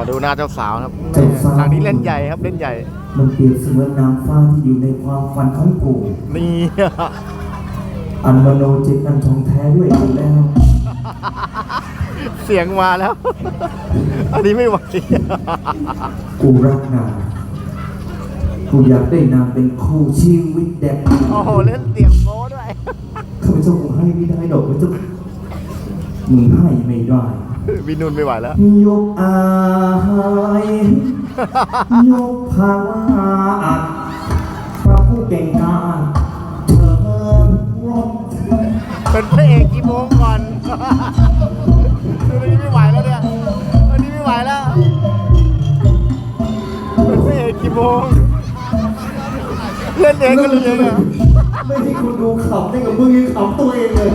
อดูหน้าเจ้าสาวครับเจ้าสาว ทางนี้เล่นใหญ่ครับเล่นใหญ่ มันเปรียบเสมือนนางฟ้าที่อยู่ในความฝันของกูนี่ อันมโนจิตอันทองแท้ด้วยอยู่แล้ว เสียงมาแล้ว อันนี้ไม่ไหว กูรักนาง กูอยากได้นางเป็นคู่ชีวิตแดกโอ้โหเล่นเสียงโม้ด้วย ข้าพเจ้าคงให้ไม่ได้ดอกข้าพเจ้ามึงให้ไม่ได้ วินุนไม่ไหวแล้ว ยกอายยกภาวะอัดพระผู้เก่งกาจเธอรบเป็นพระเอกกี่โมงก่อนอันนี้ไม่ไหวแล้วเนี่ยอันนี้ไม่ไหวแล้ว เป็นพระเอกกี่โมงเล่นเองก็เล่นเองอะ ไม่ให้คุณดูขำได้กับมึงยังขำตัวเองเลย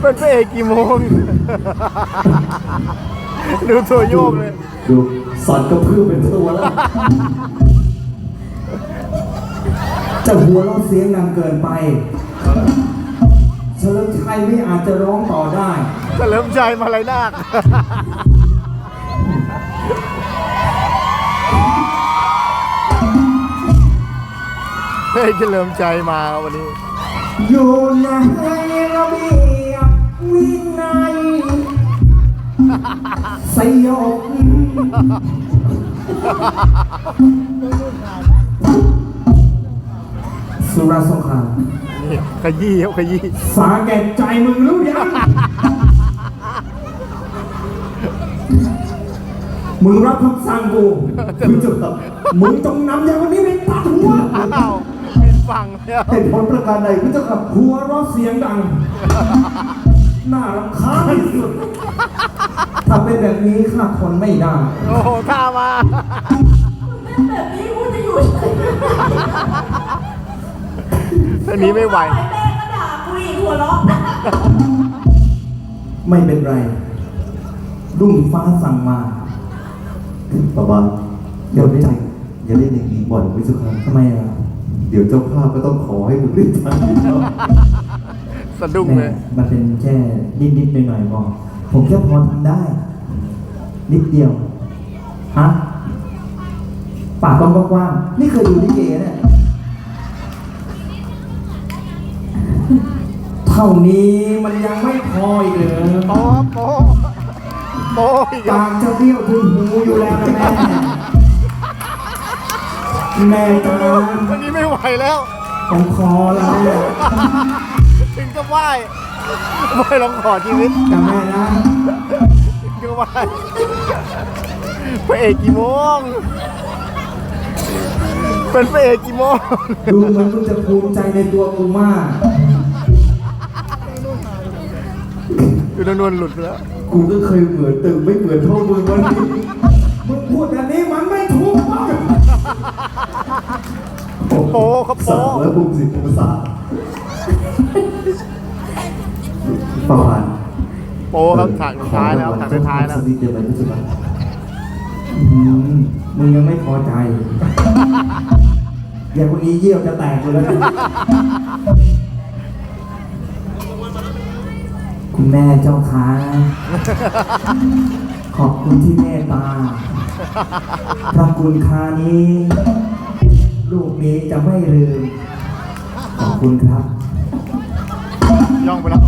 เป็นพระเอกกี่โมง ดูตัวโยกเลย ดูสอนกระพือเป็นตัวแล้ว จะหัวเราะเสียงดังเกินไป เฉลิมชัยไม่อาจจะร้องต่อได้ เฉลิมชัยมาลายนาคเฮ้ยเฉลิมชัยมาวันนี้ อยู่ในระเบีย สยบสุรสงครามนี่ขยี้ครับขยี้สาแก่ใจมึงรู้ยัง มึงรับคำสั่งกูมึงจะแบบมึงต้องนำยาวันนี้ไปตัดหัวอ้าวเป็นฝั่งเนี่ยเหตุผลประการใดกูจะกับหัวเร้อเสียงดัง น่ารำคาญที่สุดถ้า เป็นแบบนี้ข้าทนไม่ได้ โอ้โหท่ามาแบบนี้กูจะอยู่เฉยอันนี้ไม่ไหว แม่ก็ด่ากูอีกหัวเราะไม่เป็นไร รุ่งฟ้าสั่งมาประมาณอย่าเล่นอย่าเล่นอย่างนี้บ่อยวิสุขันทำไมอะเดี๋ยวเจ้าภาพก็ต้องขอให้มึงเล่นทันเขาสะดุ้งแม่เลย มันเป็นแค่นิดๆหน่อยๆบอก ผมแค่พอทำได้ นิดเดียวฮะปากกว้างๆนี่เคยดูลิเกเนี่ยเท่านี้มันยังไม่พออีกเหรอโป๊ะโป๊ะโป๊ะอีกคปารับกจะเบี้ยวถึงหูอยู่แล้วนะแม่แม่จ้าอันนี้ไม่ไหวแล้วของคอแล้วแม่ถึงกับไหว้ ไหว้ร้องขอชีวิตกับแม่นะถึงกับไหว้พระเอกกี่โมง เป็นพระเอกกี่โมง ดูเหมือนมึงจะภูมิใจในตัวกูมากดูนวลๆหลุดไปแล้ว กูก็เคยเหมือนตึงไม่เหมือนเท่ามึงวันนี้มึงพูดแบบนี้มันไม่ถูกต้องโป๊ะครับสาโป๊ะมแล้วบุกสิบองศา โป๊ะครับฉากสุดท้ายแล้วฉากสุดท้ายแล้วสักนิดเดียวไหมวิสุขันอืมมึงยังไม่พอใจอย่าคนนี้เยี่ยวจะแตกอยู่แล้วนะคุณแม่เจ้าค้าขอบคุณที่เมตตาพระคุณคานี้ ลูกนี้จะไม่ลืม ขอบคุณครับ ย่องไปรับร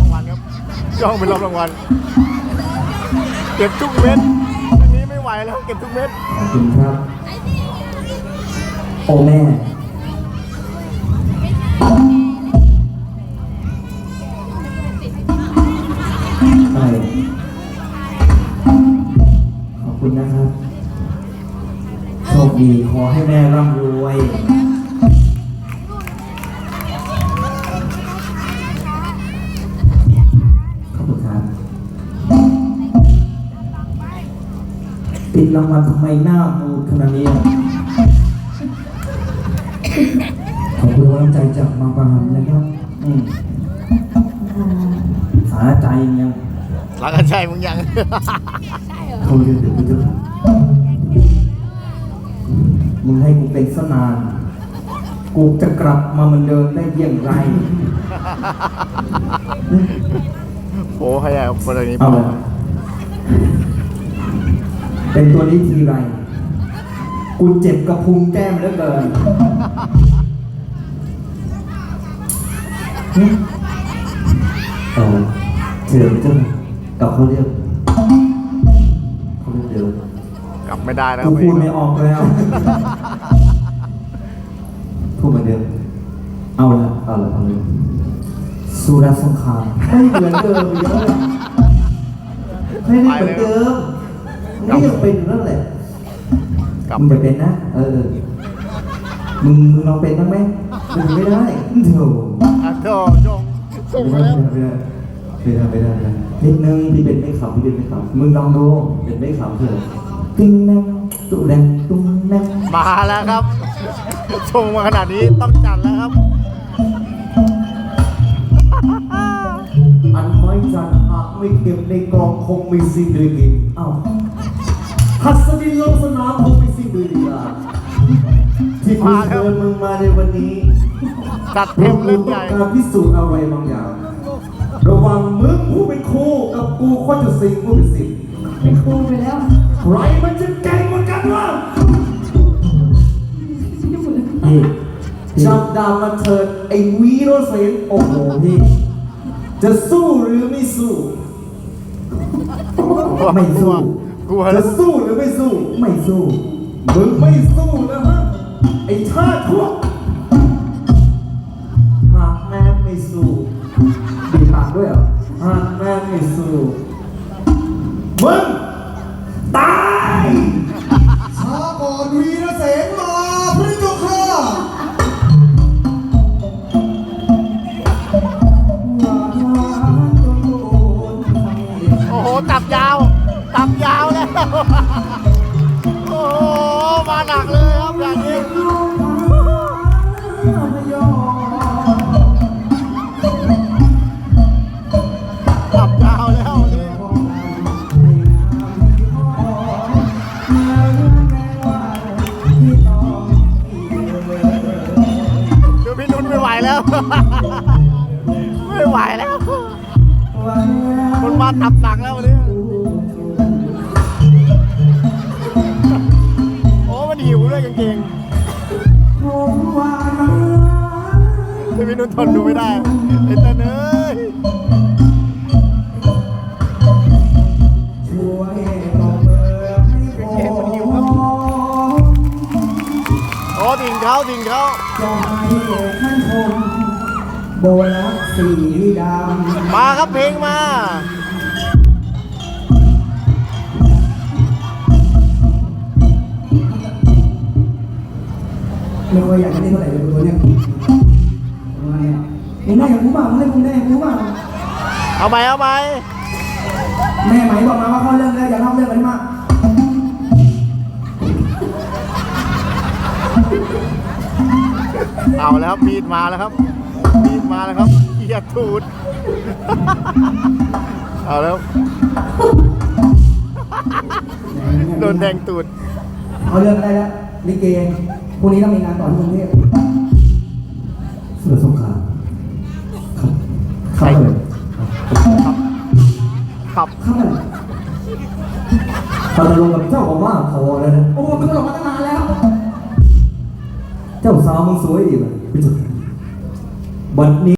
างวัลครับ ย่องไปรับรางวัล เก็บทุกเม็ดอันนี้ไม่ไหวแล้วเก็บทุกเม็ด ขอบคุณครับ โอแม่อะไรขอบคุณนะครับ โชคดี ขอให้แม่ร่ำรวย ติดรางวัลทำไมหน้าบูดขนาดนี้อะขอบคุณกำลังใจจากมาปรามนะครับอืมสาใจยังหลังกันชัยมึงยัง เขาเรียนเดี๋ยววิสุขันมึงให้กูเป็นสนาน กูจะกลับมาเหมือนเดิมได้เยี่ยงไร โอ้ให้ใหญ่คนนี้เอาเลย เป็นตัวนี้ทีไร กูเจ็บกระพุ้งแก้มเหลือเกินหึเออเชิญเจ้ากับเขาเรียกเขาเรียกเดิมกลับไม่ได้นะคกูรับพูดไม่ออกแล้วพูดเหมือนเดิมเอาละเอาละเอาเลยสุรสงครามไม่เหมือนเดิมอีกแล้วเนี่ยไม่ได้เหมือนเดิม นี่ยังเป็นอยู่นั่นแหละกลับ มึงจะเป็นนะ เออ มึงมึงลองเป็นบ้างไหมเป็นไม่ได้โถอะโธ่จงส่งไม่มาได้แล้วไม่ได้ไม่ได้ไม่ได้ไม่ได้นิดนึงพี่เป็นไม่ขำพี่เป็นไม่ขมึงลองดูำเป็นไม่ขำเถอะติ้งนังตุแดงตุ้งนังมาแล้วครับชงมาขนาดนี้ต้องจัดแล้วครับ อันไม้จันหากไม่เก็บในกองคงไม่สิ้นด้วยกินเอ้า หัสดินลงสนามคงไม่สิ้นด้วยลีลาที่กูเชิญมึงมาในวันนี้จัดเพเต็มราะกูเล่นต้ใหองญ่การพิสูจน์อะไรบางอย่าง ระหว่างมึงผู้เป็นครูกับกูคนจะสิงผู้เป็นสิทธิ์เป็นครูไปแล้วใครมันจะเก่งกว่ากันวะพี่พี่จับดาบมาเถิดไอ้วีโรเซนโอ้โหพี่จะสู้หรือไม่สู้ ไม่สู้ กลัวจะแล้วสู้หรือไม่สู้ ไม่สู้มึงไม่สู้นะฮะ ไอ้ชาติพวกหากแม่งไม่สู้มีปากด้วยเหรอหากแม่งไม่สู้มึงตายช้าก่อนวีรเสนมาพระเจ้าค่ะโอ้โหตับยาวตับยาวแล้ว โอ้โหมาหนักเลยครับอย่างนี้ตับยาวแล้วนี่ดูพี่นุ่นไม่ไหวแล้ว ไม่ไหวแล้วมันมาตับหนักแล้ววันนี้ งเกงที่พี่นุ่นทนดูไม่ได้ไอ้เต้นเอ้ยกางเกงมันหิวครับโอ้ดิ่งเขาดิ่งเขาโบนัสสีดำมาครับเพลงมา ไม่ค่อยอยากจะเล่นเท่าไหร่เลยตัวเนี้ยมึงได้อย่างกูบ้างมึงเล่นมึงได้อย่างกูบ้างเอาไหมเอาไหมแม่ไหมบอกมาว่าเข้าเรื่องแล้วอย่าเล่าเรื่องกันมากเอาแล้วครับมีดมาแล้วครับมีดมาแล้วครับเกียร์ทูดเอาแล้วโดนแดงตูด เอาเรื่องกันได้แล้วลิเก พรุ่งนี้ต้องมีงานต่อที่กรุงเทพเสือสงครามเข้าเลยขับเข้าเลยตอนลงกับเจ้าก็มากพอแล้วนะโอ้มันก็หลอกมาตั้งนานแล้ว เจ้าสาวมึงสวยดีเลยวันนี้